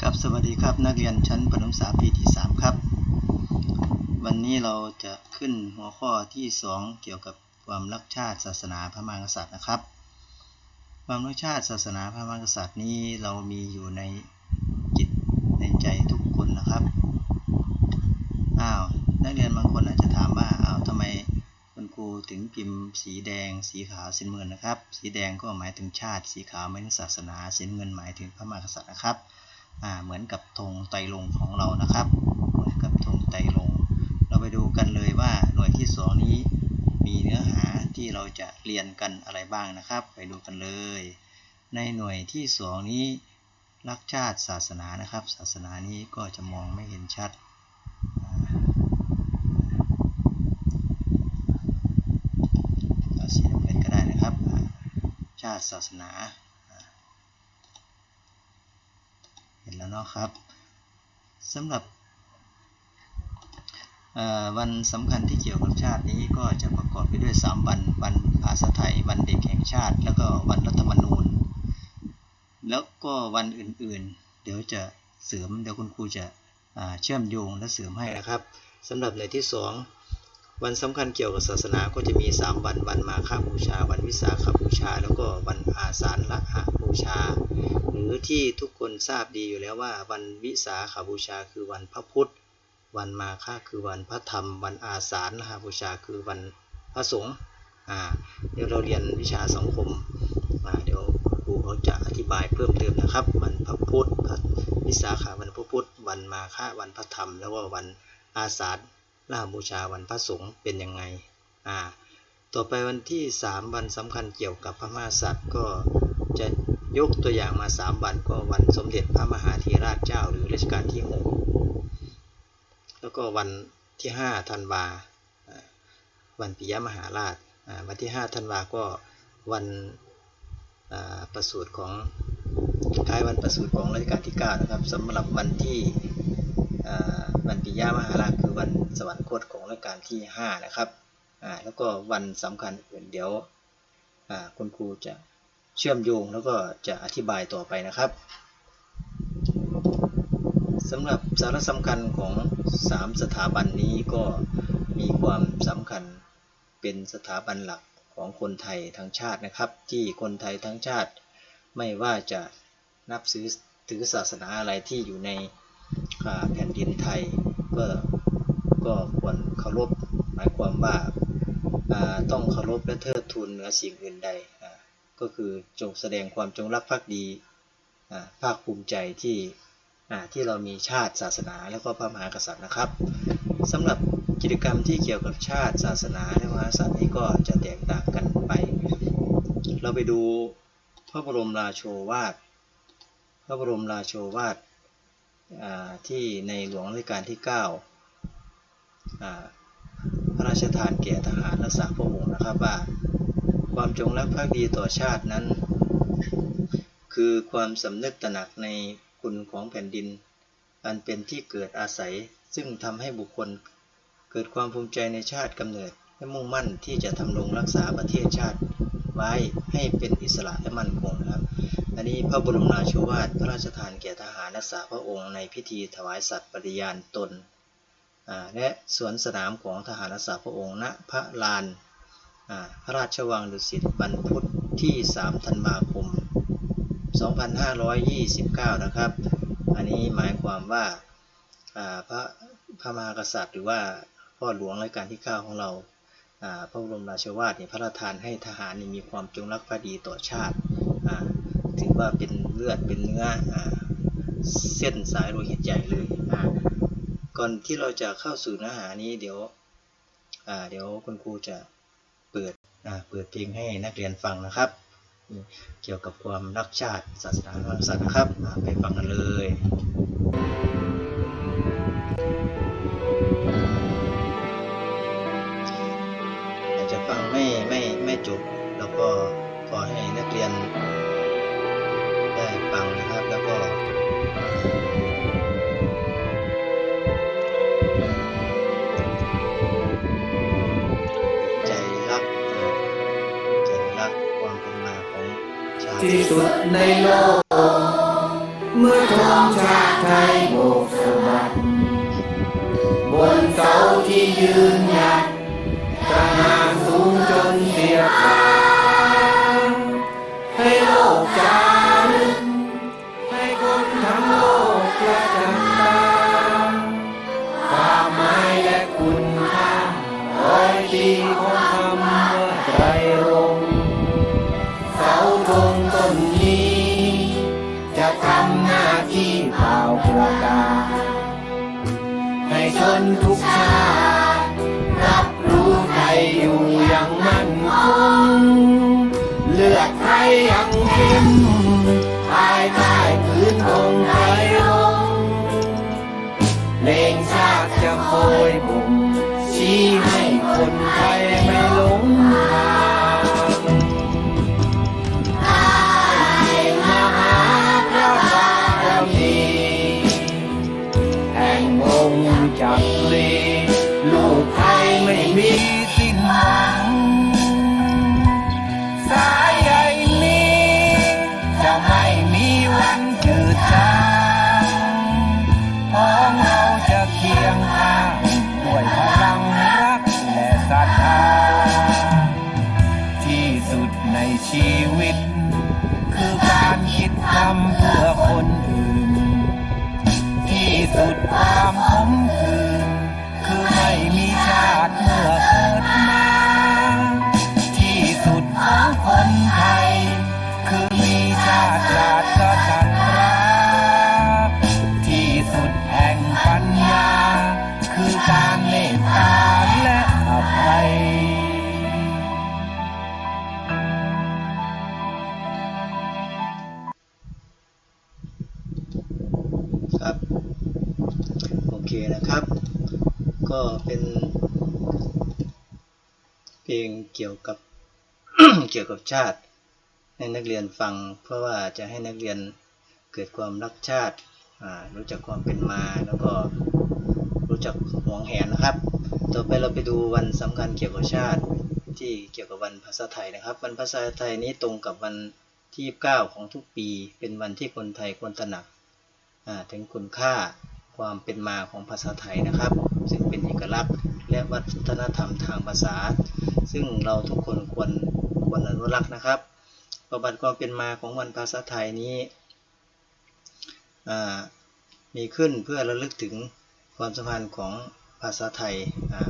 ครับสวัสดีครับนักเรียนชั้นประถมศึกษาปีที่ 3 ครับ วันนี้เราจะขึ้นหัวข้อที่ 2 เกี่ยวกับความรักชาติศาสนาพระมหากษัตริย์นะครับ ความรักชาติศาสนาพระมหากษัตริย์นี้เรามีอยู่ในจิตในใจทุกคนนะครับอ้าวนักเรียนบางคนอาจจะถามว่าอ้าวทำไม ถึงพิมพ์สีแดง สีขาวสีน้ำเงินนะครับ สีแดงก็หมายถึงชาติ สีขาวหมายถึงศาสนาสีน้ำเงินหมายถึงพระมหากษัตริย์นะครับอ่าเหมือนกับธงไตรรงค์ของเรานะครับเหมือนกับธงไตรรงค์เราไปดูกันเลยว่าหน่วยที่สองนี้มีเนื้อหาที่เราจะเรียนกันอะไรบ้างนะครับ ไปดูกันเลย ในหน่วยที่สองนี้รักชาติศาสนานะครับ ศาสนานี้ก็จะมองไม่เห็นชัดอ่าเอาสีน้ำเงินก็ได้นะครับอ่าชาติศาสนา เห็นแล้วเนาะครับสำหรับวันสำคัญที่เกี่ยวกับชาตินี้ก็จะประกอบไปด้วย 3 วันวันภาษาไทย วันเด็กแห่งชาติ แล้วก็วันรัฐธรรมนูญ แล้วก็วันอื่นๆ เดี๋ยวจะเสริมเดี๋ยวคุณครูจะเชื่อมโยงและเสริมให้นะครับสำหรับในที่ 2 วันสำคัญเกี่ยวกับศาสนาก็จะมี 3 วัน วันมาฆบูชา วันวิสาขบูชา แล้วก็วันอาสาฬหบูชา หรือที่ทุกคนทราบดีอยู่แล้วว่า วันวิสาขบูชาคือวันพระพุธวันมาฆคือวันพระธรรม วันอาสาฬหบูชาคือวันพระสงฆ์อ่าเดี๋ยวเราเรียนวิชาสังคมอ่าเดี๋ยวครูเขาจะอธิบายเพิ่มเติมนะครับ วันพระพุธวิสาขาวันพระพุธวันมาฆวันพระธรรม แล้วก็วันอาสา ฬหบูชาวันพระสงฆ์เป็นยังไงอ่าต่อไปวันที่ 3 วันสำคัญเกี่ยวกับพระมหากษัตริย์ก็จะยกตัวอย่างมา 3 วันก็วันสมเด็จพระมหาธีราชเจ้า หรือรัชกาลที่ 6 แล้วก็วันที่5ธันวาวันปิยมหาราชอ่าวันที่5ธันวาก็วันอ่าประสูติของคล้ายวันประสูติของรัชกาลที่9นะครับสำหรับวันที่อ่า วันปิยมหาราชคือวันสวรรคตของรัชกาลที่ 5 นะครับอ่าแล้วก็วันสำคัญอื่นเดี๋ยวอ่าคุณครูจะเชื่อมโยงแล้วก็จะอธิบายต่อไปนะครับสำหรับสาระสำคัญของ 3 สถาบันนี้ก็มีความสำคัญเป็นสถาบันหลักของคนไทยทั้งชาตินะครับ ที่คนไทยทั้งชาติ ไม่ว่าจะนับถือถือศาสนาอะไรที่อยู่ใน แผ่นดินไทยก็ก็ควรเคารพหมายความว่าต้องเคารพและเทิดทูนเหนือสิ่งอื่นใดก็คือจงแสดงความจงรักภักดีภาคภูมิใจที่ที่เรามีชาติศาสนา แล้วก็พระมหากษัตริย์นะครับสำหรับกิจกรรมที่เกี่ยวกับชาติศาสนาและพระมหากษัตริย์นี้ก็จะแตกต่างกันไป เราไปดูพระบรมราโชวาท พระบรมราโชวาท ที่ในหลวงรัชกาลที่ 9 พระราชทานแก่ทหารรักษาพระองค์นะครับว่า ความจงรักภักดีต่อชาตินั้น คือความสำนึกตระหนักในคุณของแผ่นดิน อันเป็นที่เกิดอาศัยซึ่งทำให้บุคคลเกิดความภูมิใจในชาติกำเนิดและมุ่งมั่นที่จะทำรงรักษาประเทศชาติไว้ให้เป็นอิสระและมั่นคงนะครับ นี้พระบรมราชวาทพระราชทานแก่ทหารรักษาพระองค์ในพิธีถวายสัตย์ปฏิญาณตน และสวนสนามของทหารรักษาพระองค์ณพระลานพระราชวังดุสิตบรรพุทธที่ 3 ธันวาคม 2529 นะครับ อันนี้หมายความว่าพระพระมหากษัตริย์ หรือว่าพ่อหลวงรัชกาลที่ 9 ของเราพระบรมราชวาทเนี่ยพระราชทานให้ทหารมีความจงรักภักดีต่อชาติ ถือว่าเป็นเลือดเป็นเนื้ออเส้นสายโลหิตใหญ่เลยก่อนที่เราจะเข้าสู่เนื้อหานี้เดี๋ยวเดี๋ยวคุณครูจะเปิดเปิดเพลงให้นักเรียนฟังนะครับ เกี่ยวกับความรักชาติศาสนาพระมหากษัตร์นะครับไปฟังกันเลยอาจจะฟังไม่ไม่ไม่จบแล้วก็ขอให้นักเรียน ที่สุดในโลก เมื่อทองชาติไทยโบกสะบัดบนเสาที่ยืนหยัดตระหนักสูงจนเสียขา เกี่ยวกับเกี่ยวกับชาติ ให้นักเรียนฟัง เพื่อว่าจะให้นักเรียนเกิดความรักชาติรู้จักความเป็นมาแล้วก็รู้จักหวงแหนนะครับ ต่อไปเราไปดูวันสำคัญเกี่ยวกับชาติที่เกี่ยวกับวันภาษาไทยนะครับ วันภาษาไทยนี้ตรงกับวันที่ 29 ของทุกปี เป็นวันที่คนไทยควรตระหนักถึงคุณค่า ความเป็นมาของภาษาไทยนะครับ ซึ่งเป็นเอกลักษณ์ และวัฒนธรรมทางภาษา ซึ่งเราทุกคนควรควรอนุรักษ์นะครับ ประวัติความเป็นมาของวันภาษาไทยนี้มีขึ้นเพื่อระลึกถึงความสัมพันธ์ของภาษาไทย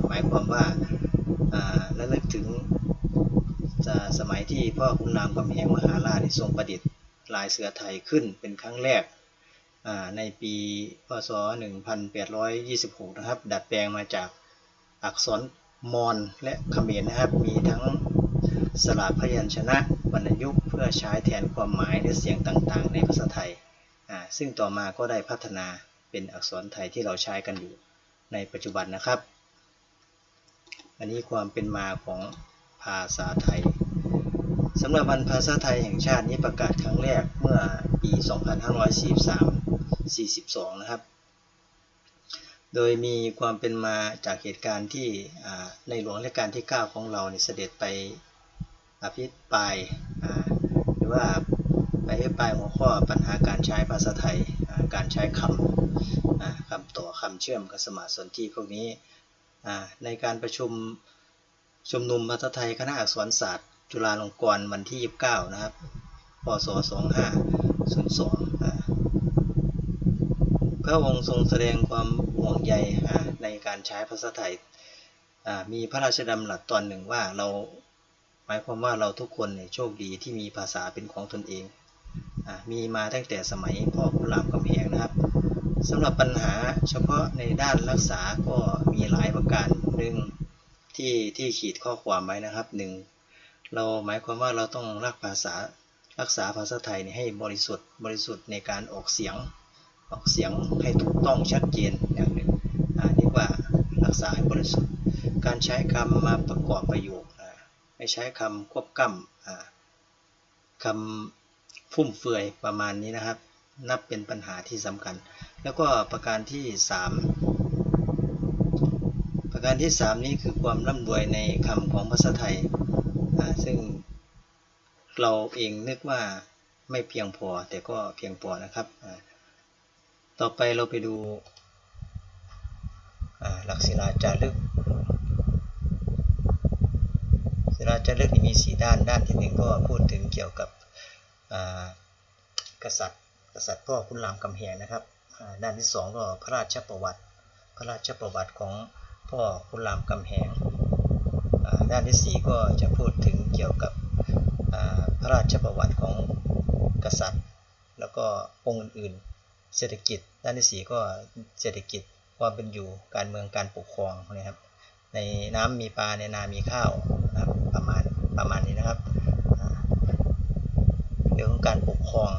หมายความว่าระลึกถึงจะสมัยที่พ่อคุณรามคำแหงมหาราชทรงประดิษฐ์ลายเสือไทยขึ้นเป็นครั้งแรก ในปีพศ 1826 นะครับ ดัดแปลงมาจากอักษรมอญและเขมรนะครับ มีทั้งสระพยัญชนะวรรณยุกต์เพื่อใช้แทนความหมายและเสียงต่างๆ ในภาษาไทยอ่าซึ่งต่อมาก็ได้พัฒนาเป็นอักษรไทยที่เราใช้กันอยู่ในปัจจุบันนะครับ อันนี้ความเป็นมาของภาษาไทยสำหรับวันภาษาไทยแห่งชาตินี้ประกาศครั้งแรกเมื่อปี 2543 42 นะครับ โดยมีความเป็นมาจากเหตุการณ์ที่ในหลวงรัชกาลที่ 9 ของเราเนี่ยเสด็จไปอภิปรายหรือว่าไปอภิปรายหัวข้อปัญหาการใช้ภาษาไทยการใช้คำคำต่อคำเชื่อมกับสมาสนที่พวกนี้ในการประชุมชุมนุมภาษาไทยคณะอักษรศาสตร์จุฬาลงกรณ์วันที่ 29 นะครับ พศ 2502อ่า พระองค์ทรงแสดงความห่วงใยอ่าในการใช้ภาษาไทยมีพระราชดำรัสตอนหนึ่งว่าเราหมายความว่าเราทุกคนเนี่ยโชคดีที่มีภาษาเป็นของตนเองอมีมาตั้งแต่สมัยพ่อขุนรามคำแหงนะครับสำหรับปัญหาเฉพาะในด้านรักษาก็มีหลายประการหนึ่งที่ที่ขีดข้อความไว้นะครับหนึ่งเราหมายความว่าเราต้องรักภาษารักษาภาษาไทยให้บริสุทธิ์บริสุทธิ์ในการออกเสียง ออกเสียงให้ถูกต้องชัดเจนอย่างหนึ่งอ่าเรียกว่ารักษาให้บริสุทธิ์ การใช้คำมาประกอบประโยคไม่ใช้คำควบกล้ำอ่าคำฟุ่มเฟือยประมาณนี้นะครับ นับเป็นปัญหาที่สำคัญ แล้วก็ประการที่สามประการที่ 3 นี้คือความร่ำรวยในคำของภาษาไทย ซึ่งเราเองนึกว่าไม่เพียงพอแต่ก็เพียงพอนะครับ ต่อไปเราไปดูหลักศิลาจารึกศิลาจารึกนี่มีสีด้านด้านที่หนึ่งก็พูดถึงเกี่ยวกับกษัตริย์ กษัตริย์พ่อคุณรามคำแหงนะครับ ด้านที่สองก็พระราชประวัติ พระราชประวัติของพ่อคุณรามคำแหงด้านที่สี่ก็จะพูดถึงเกี่ยวกับพระราชประวัติของกษัตริย์ แล้วก็องค์อื่นๆ เศรษฐกิจ ด้านที่สี่ก็เศรษฐกิจความเป็นอยู่การเมืองการปกครองนะครับในน้ำมีปลาในนามีข้าวนะครับประมาณประมาณนี้นะครับเรื่องของการปกครอง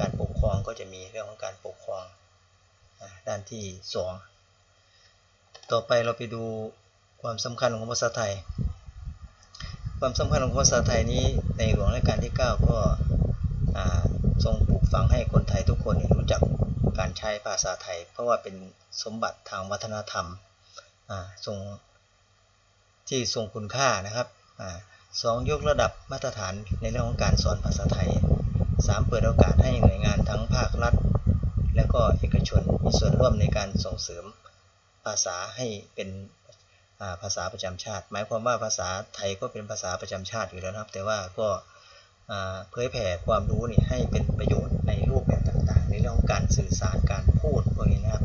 การปกครองก็จะมีเรื่องของการปกครองด้านที่สองต่อไปเราไปดูความสำคัญของภาษาไทย ความสำคัญของภาษาไทยนี้ในหลวงรัชกาลที่ 9 ก็อ่า ทรงปลูกฝังให้คนไทยทุกคนรู้จักการใช้ภาษาไทย เพราะว่าเป็นสมบัติทางวัฒนธรรมทรงที่ทรงคุณค่านะครับอสองยกระดับมาตรฐานในเรื่องของการสอนภาษาไทยสามเปิดโอกาสให้หน่วยงานทั้งภาครัฐ และก็เอกชนมีส่วนร่วมในการส่งเสริมภาษาให้เป็นภาษาประจำชาติ หมายความว่าภาษาไทยก็เป็นภาษาประจำชาติอยู่แล้วนะครับ แต่ว่าก็ เผยแผ่ความรู้นี่ให้เป็นประโยชน์ในรูปแบบต่างๆ ในเรื่องของการสื่อสารการพูดพวกนี้นะครับ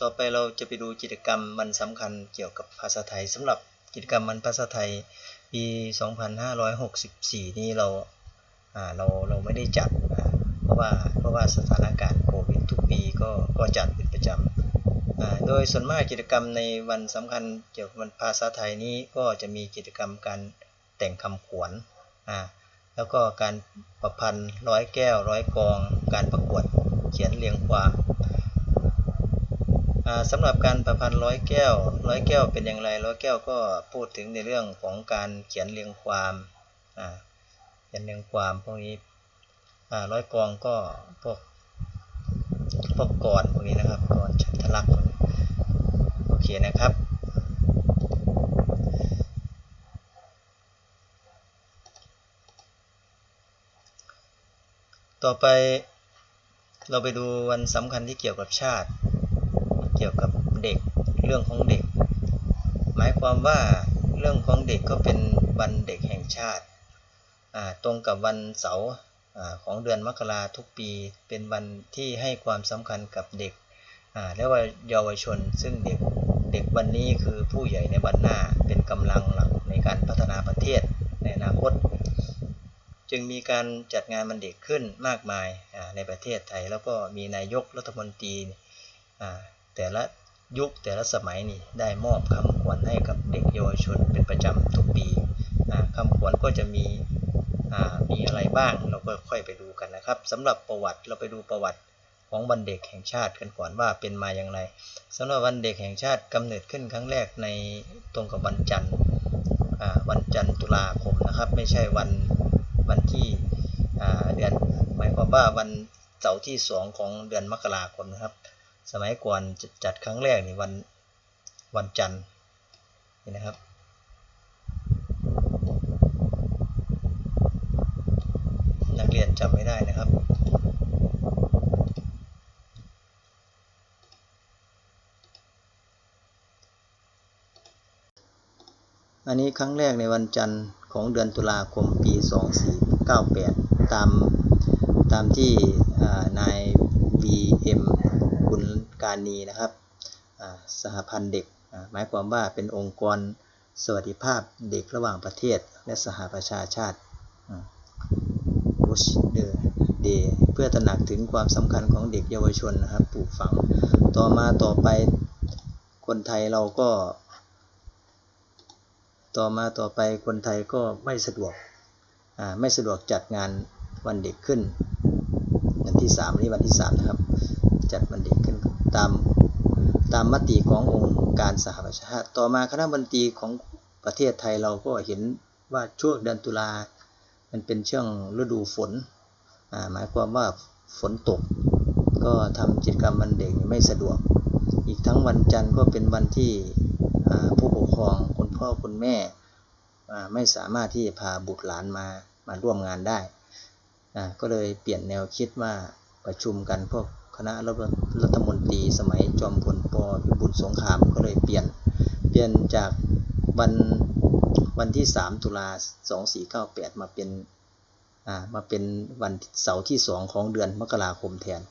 ต่อไปเราจะไปดูกิจกรรมมันสำคัญเกี่ยวกับภาษาไทยสำหรับกิจกรรมมันภาษาไทยปี 2564 นี้เราอ่าเราเราไม่ได้จัดเพราะว่าเพราะว่าสถานการณ์โควิดทุกปีก็ก็จัดเป็นประจำอ่าโดยส่วนมากกิจกรรมในวันสำคัญเกี่ยวกับวันภาษาไทยนี้ก็จะมีกิจกรรมการ แต่งคำขวัญอ่าแล้วก็การประพันธ์ร้อยแก้วร้อยกอง การประกวดเขียนเรียงความอ่าสำหรับการประพันธ์ร้อยแก้วร้อยแก้วเป็นอย่างไรร้อยแก้วก็พูดถึงในเรื่องของการเขียนเรียงความเขียนเรียงความพวกนี้ร้อยกองก็พวกพวกกรพวกนี้นะครับกรฉันทลักษณ์โอเคนะครับ ต่อไปเราไปดูวันสำคัญที่เกี่ยวกับชาติ เกี่ยวกับเด็กเรื่องของเด็ก หมายความว่าเรื่องของเด็กก็เป็นวันเด็กแห่งชาติ ตรงกับวันเสาร์ของเดือนมกราทุกปีเป็นวันที่ให้ความสำคัญกับเด็กและว่าเยาวชนซึ่งเด็กเด็กวันนี้คือผู้ใหญ่ในวันหน้าเป็นกำลังหลักในการพัฒนาประเทศในอนาคต จึงมีการจัดงานวันเด็กขึ้นมากมายในประเทศไทย แล้วก็มีนายกรัฐมนตรีแต่ละยุคแต่ละสมัยนี่ได้มอบคำขวัญให้กับเด็กเยาวชนเป็นประจำทุกปีคำขวัญก็จะมีมีอะไรบ้างเราก็ค่อยไปดูกันนะครับสำหรับประวัติเราไปดูประวัติของวันเด็กแห่งชาติกันก่อนว่าเป็นมาอย่างไรสำหรับวันเด็กแห่งชาติกำเนิดขึ้นครั้งแรกในตรงกับวันจันทร์วันจันทร์ตุลาคมนะครับ ไม่ใช่วัน วันที่เดือนหมายความว่าวันเสาร์ที่สองของเดือนมกราคมนะครับ สมัยก่อนจ,จัดครั้งแรกนี่วันวันจันทร์นี่นะครับนักเรียนจำไม่ได้นะครับอันนี้ครั้งแรกในวันจันทร์ ของเดือนตุลาคมปี 2498 ตามตามที่นาย VM คุณการนีนะครับสหพันธ์เด็ก หมายความว่าเป็นองค์กรสวัสดิภาพเด็กระหว่างประเทศ และสหประชาชาติบุชเดเดเพื่อตระหนักถึงความสำคัญของเด็กเยาวชนนะครับปลูกฝัง ต่อมาต่อไปคนไทยเราก็ ต่อมาต่อไปคนไทยก็ไม่สะดวกไม่สะดวกจัดงานวันเด็กขึ้น วันที่3นี่วันที่3นะครับ จัดวันเด็กขึ้นตามตามมติขององค์การสหประชาชาติต่อมาคณะบัญชีของประเทศไทยเราก็เห็นว่าช่วงเดือนตุลามันเป็นช่วงฤดูฝนหมายความว่าฝนตก ก็ทำกิจกรรมวันเด็กไม่สะดวก อีกทั้งวันจันทร์ก็เป็นวันที่ ผู้ปกครองคุณพ่อคุณแม่ไม่สามารถที่จะพาบุตรหลานมามาร่วมงานได้ ก็เลยเปลี่ยนแนวคิดว่าประชุมกันพวกคณะรัฐมนตรีสมัยจอมพลปพิบูลสงครามก็เลยเปลี่ยนเปลี่ยนจากวันวันที่ 3 ตุลา2498 มาเป็นมาเป็นวันเสาร์ที่ 2 ของเดือนมกราคมแทน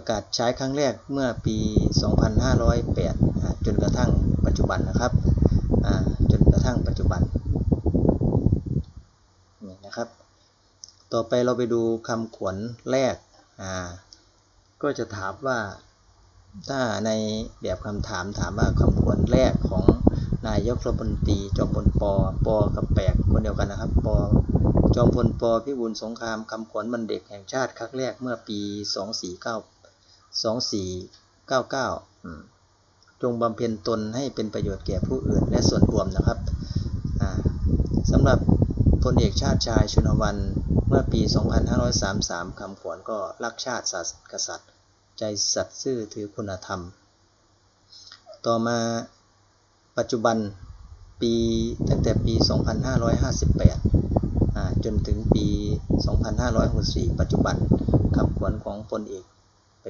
ประกาศใช้ครั้งแรกเมื่อปี 2508อ่าจนกระทั่งปัจจุบันนะครับ จนกระทั่งปัจจุบันนี่นะครับ ต่อไปเราไปดูคำขวัญแรกอ่าก็จะถามว่าถ้าในแบบคำถามถามว่าคำขวัญแรกของนายกรัฐมนตรีจอมพลปปกับแปกคนเดียวกันนะครับปจอมพลปพิบูลสงครามคำขวัญวันเด็กแห่งชาติครั้งแรกเมื่อปี 249 2499อืมจงบำเพ็ญตนให้เป็นประโยชน์แก่ผู้อื่นและส่วนรวมนะครับสำหรับพลเอกชาติชายชุนวันเมื่อปี 2533 คำขวัญก็รักชาติศาสกษัตริย์ ใจสัตย์ซื่อถือคุณธรรม ต่อมาปัจจุบันปีตั้งแต่ปี 2558อ่าจนถึงปี 2564 ปัจจุบันคำขวัญของพลเอก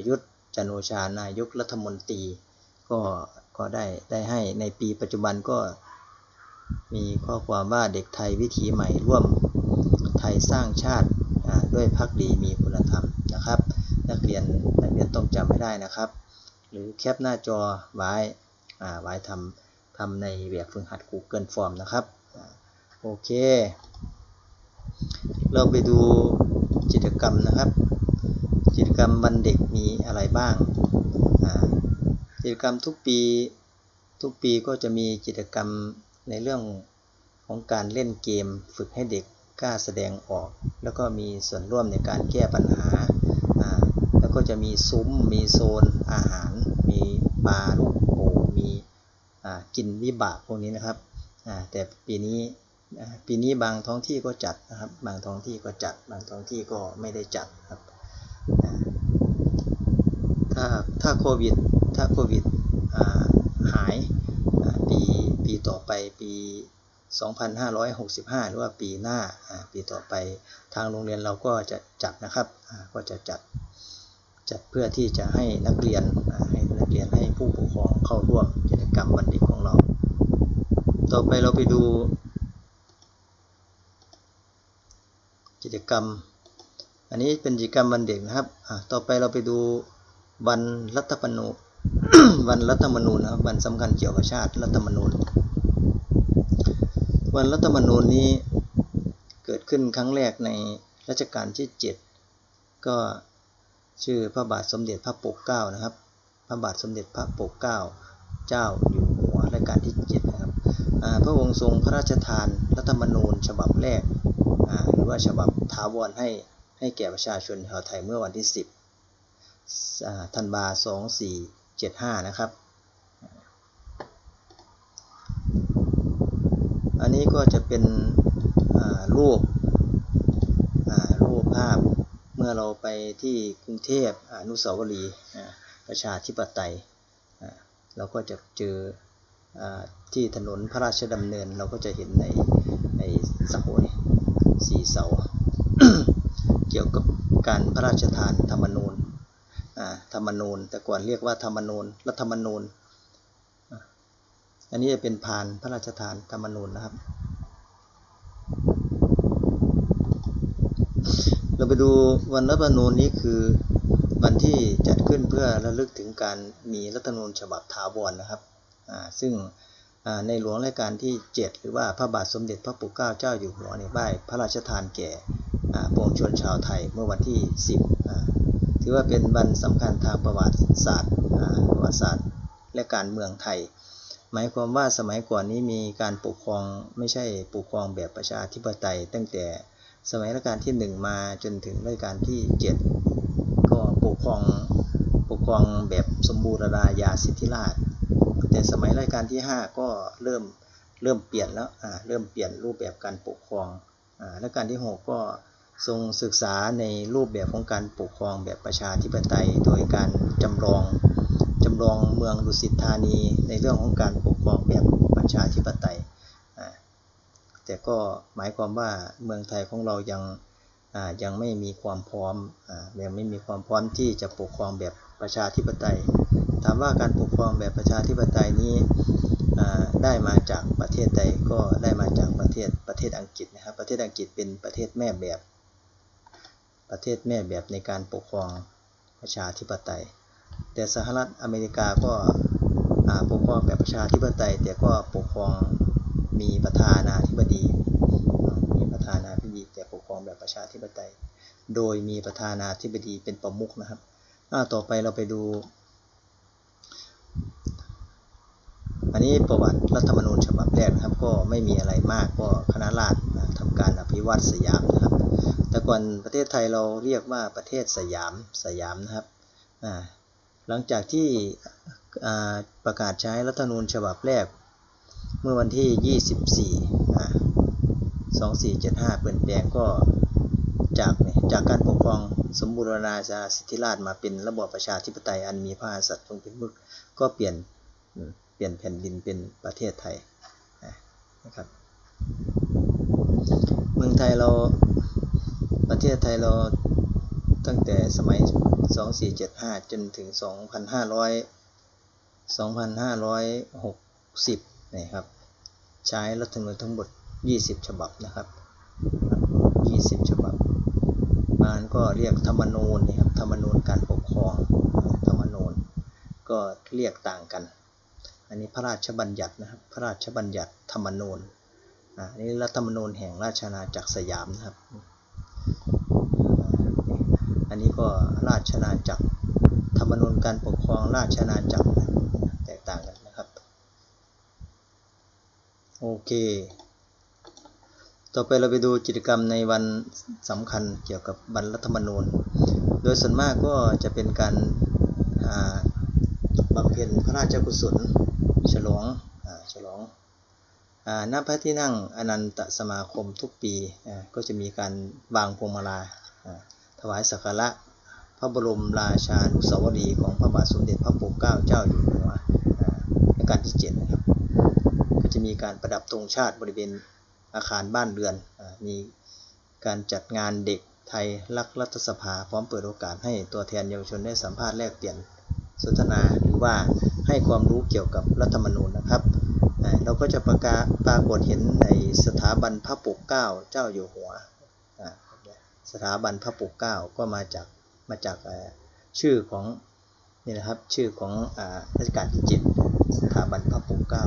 ประยุทธ์จันโอชานายกรัฐมนตรี ก็ก็ได้ได้ให้ในปีปัจจุบันก็มีข้อความว่าเด็กไทยวิถีใหม่ร่วมไทยสร้างชาติด้วยพักดีมีคุณธรรมนะครับ นักเรียนนักเรียนต้องจำให้ได้นะครับ หรือแคปหน้าจอไว้ไว้ทำทำในแบบฝึกหัด Google Form นะครับอโอเค เราไปดูกิจกรรมนะครับ กิจกรรมวันเด็กมีอะไรบ้าง กิจกรรมทุกปีทุกปีก็จะมีกิจกรรมในเรื่องของการเล่นเกม ฝึกให้เด็กกล้าแสดงออก แล้วก็มีส่วนร่วมในการแก้ปัญหา แล้วก็จะมีซุ้ม มีโซนอาหาร มีปลาลูกโป่งมีกินวิบากพวกนี้นะครับ แต่ปีนี้ปีนี้บางท้องที่ก็จัดนะครับ บางท้องที่ก็จัด บางท้องที่ก็ไม่ได้จัดครับ ถ้าถ้าโควิดถ้าโควิดหายปีปีต่อไปปี 2565 หรือว่าปีหน้าปีต่อไปทางโรงเรียนเราก็จะจัดนะครับก็จะจัดจัดเพื่อที่จะให้นักเรียนให้นักเรียนให้ผู้ปกครองเข้าร่วมกิจกรรมวันเด็กของเรา ต่อไปเราไปดู กิจกรรม อันนี้เป็นกิจกรรมวันเด็กนะครับต่อไปเราไปดู วันรัฐธรรมนูวันรัฐธรรมนูญนะครับวันสำคัญเกี่ยวกับชาติรัฐธรรมนูญ วันรัฐธรรมนูญนี้เกิดขึ้นครั้งแรกในรัชกาลที่ 7 ก็ชื่อพระบาทสมเด็จพระปกเกล้านะครับ พระบาทสมเด็จพระปกเกล้าเจ้าอยู่หัวรัชกาลที่ 7 นะครับพระองค์ทรงพระราชทานรัฐธรรมนูญฉบับแรกหรือว่าฉบับถาวรให้ให้แก่ประชาชนชาวไทยเมื่อวันที่ 10 ธันวา2475 นะครับ อันนี้ก็จะเป็นรูปรูปภาพเมื่อเราไปที่กรุงเทพอนุสาวรีย์ประชาธิปไตยเราก็จะเจออที่ถนนพระราชดำเนินเราก็จะเห็นในในเสาเนี่ยสี่เสา เกี่ยวกับการพระราชทานธรรมนูญ ธรรมนูญ แต่ก่อนเรียกว่าธรรมนูญรัฐธรรมนูญ อันนี้จะเป็นพานพระราชทานธรรมนูญนะครับ เราไปดูวันรัฐธรรมนูญนี้คือวันที่จัดขึ้นเพื่อระลึกถึงการมีรัฐธรรมนูญฉบับถาวรนะครับ ซึ่งในหลวงรัชกาลที่ 7 หรือว่าพระบาทสมเด็จพระปกเกล้าเจ้าอยู่หัวในบ้ายพระราชทานแก่ปวงชนชาวไทยเมื่อวันที่ 10 ถือว่าเป็นวันสำคัญทางประวัติศาสตร์ประวัติศาสตร์ และการเมืองไทย หมายความว่าสมัยก่อนนี้มีการปกครองไม่ใช่ปกครองแบบประชาธิปไตย ตั้งแต่สมัยรัชกาลที่ 1 มาจนถึงรัชกาลที่ 7 ก็ปกครองปกครองแบบสมบูรณาญาสิทธิราชแต่สมัยรัชกาลที่ 5 ก็เริ่มเริ่มเปลี่ยนแล้วเริ่มเปลี่ยนรูปแบบการปกครองอรัชกาลที่ 6 ก็ ทรงศึกษาในรูปแบบของการปกครองแบบประชาธิปไตย โดยการจำลองจำลองเมืองดุสิตธานีในเรื่องของการปกครองแบบประชาธิปไตยอ่าแต่ก็หมายความว่าเมืองไทยของเรายังอ่ายังไม่มีความพร้อมอ่ายังไม่มีความพร้อมที่จะปกครองแบบประชาธิปไตย ถามว่าการปกครองแบบประชาธิปไตยนี้อ่าได้มาจากประเทศใดก็ได้มาจากประเทศประเทศอังกฤษนะครับ ประเทศอังกฤษเป็นประเทศแม่แบบ ประเทศแม่แบบในการปกครองประชาธิปไตย แต่สหรัฐอเมริกาก็ปกครองแบบประชาธิปไตย แต่ก็ปกครองมีประธานาธิบดี มีประธานาธิบดีแต่ปกครองแบบประชาธิปไตย โดยมีประธานาธิบดีเป็นประมุขนะครับต่อไปเราไปดู อันนี้ประวัติรัฐธรรมนูญฉบับแรกนะครับ ก็ไม่มีอะไรมากก็คณะราษฎรทำการอภิวัตสยามนะครับ แต่ก่อนประเทศไทยเราเรียกว่าประเทศสยามสยามนะครับหลังจากที่ประกาศใช้รัฐธรรมนูญฉบับแรก เมื่อวันที่ 24 2475 เปลี่ยนแปลงก็จากจากการปกครองสมบูรณาญาสิทธิราชมาเป็นระบอบประชาธิปไตยอันมีพระมหากษัตริย์ทรงเป็นมุขก็เปลี่ยนเปลี่ยนแผ่นดินเป็นประเทศไทยนะครับ เมืองไทยเรา ประเทศไทยเราตั้งแต่สมัย 2475 จนถึง 2,500 2,560นะครับ ใช้รัฐธรรมนูญทั้งหมด 20 ฉบับนะครับ 20 ฉบับมันก็เรียกธรรมนูญนะครับธรรมนูญการปกครองธรรมนูญก็เรียกต่างกัน อันนี้พระราชบัญญัตินะครับ พระราชบัญญัติธรรมนูญอันนี้รัฐธรรมนูญแห่งราชอาณาจักรสยามนะครับ อันนี้ก็ราชอาจักรธรรมนูญการปกครองราชอาจักรแตกต่างกันนะครับ โอเค ต่อไปเราไปดูกิจกรรมในวันสำคัญเกี่ยวกับวันรัฐธรรมนูญ โดยส่วนมากก็จะเป็นการาบำเพ็ญพระราชกุศล ฉลองฉลองอ่าณพระที่นั่งอนันตสมาคมทุกปี ก็จะมีการวางพวงมาลา ถวายสักการะพระบรมราชานุสาวรีย์ของพระบาทสมเด็จพระปกเกล้าเจ้าอยู่หัวอ่ารัชกาลที่7นะครับก็จะมีการประดับธงชาติบริเวณอาคารบ้านเรือนอมีการจัดงานเด็กไทยรักรัฐสภาพร้อมเปิดโอกาสให้ตัวแทนเยาวชนได้สัมภาษณ์แลกเปลี่ยนสนทนาหรือว่าให้ความรู้เกี่ยวกับรัฐธรรมนูญนะครับ เราก็จะประกาศปรากฏเห็นในสถาบันพระปกเกล้าเจ้าอยู่หัว สถาบันพระปกเก้าก็มาจากมาจากชื่อของนี่นะครับชื่อของอ่าชกาลที่เจ็ดสถาบันพระปกเก้า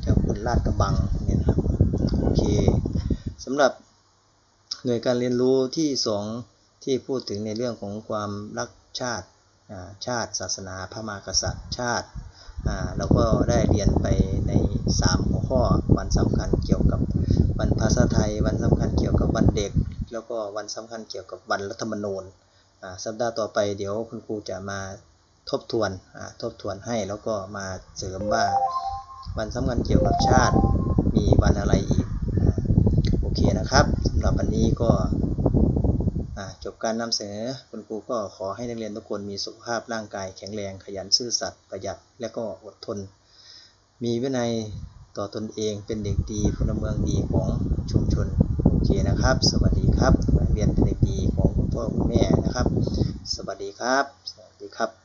เจ้าคุณลาดกระบังเนี่ยนะครับโอเคสำหรับหน่วยการเรียนรู้ที่สองที่พูดถึงในเรื่องของความรักชาติชาติศาสนาพระมหากษัตริย์ชาติเราก็ได้เรียนไป 3 หัวข้อวันสำคัญเกี่ยวกับวันภาษาไทย วันสำคัญเกี่ยวกับวันเด็ก แล้วก็วันสำคัญเกี่ยวกับวันรัฐธรรมนูญสัปดาห์ต่อไปเดี๋ยวคุณครูจะมาทบทวนทบทวนให้แล้วก็มาเสริมว่าวันสำคัญเกี่ยวกับชาติมีวันอะไรอีกอโอเคนะครับสำหรับวันนี้ก็จบการนำเสนอคุณครูก็ขอให้นักเรียนทุกคนมีสุขภาพร่างกายแข็งแรงขยันซื่อสัตย์ประหยัดและก็อดทน มีวินัยต่อตนเองเป็นเด็กดีพลเมืองดีของชุมชนโอเคนะครับ สวัสดีครับเรียนเป็นเด็กดีของคุณพ่อคุณแม่นะครับ สวัสดีครับ สวัสดีครับ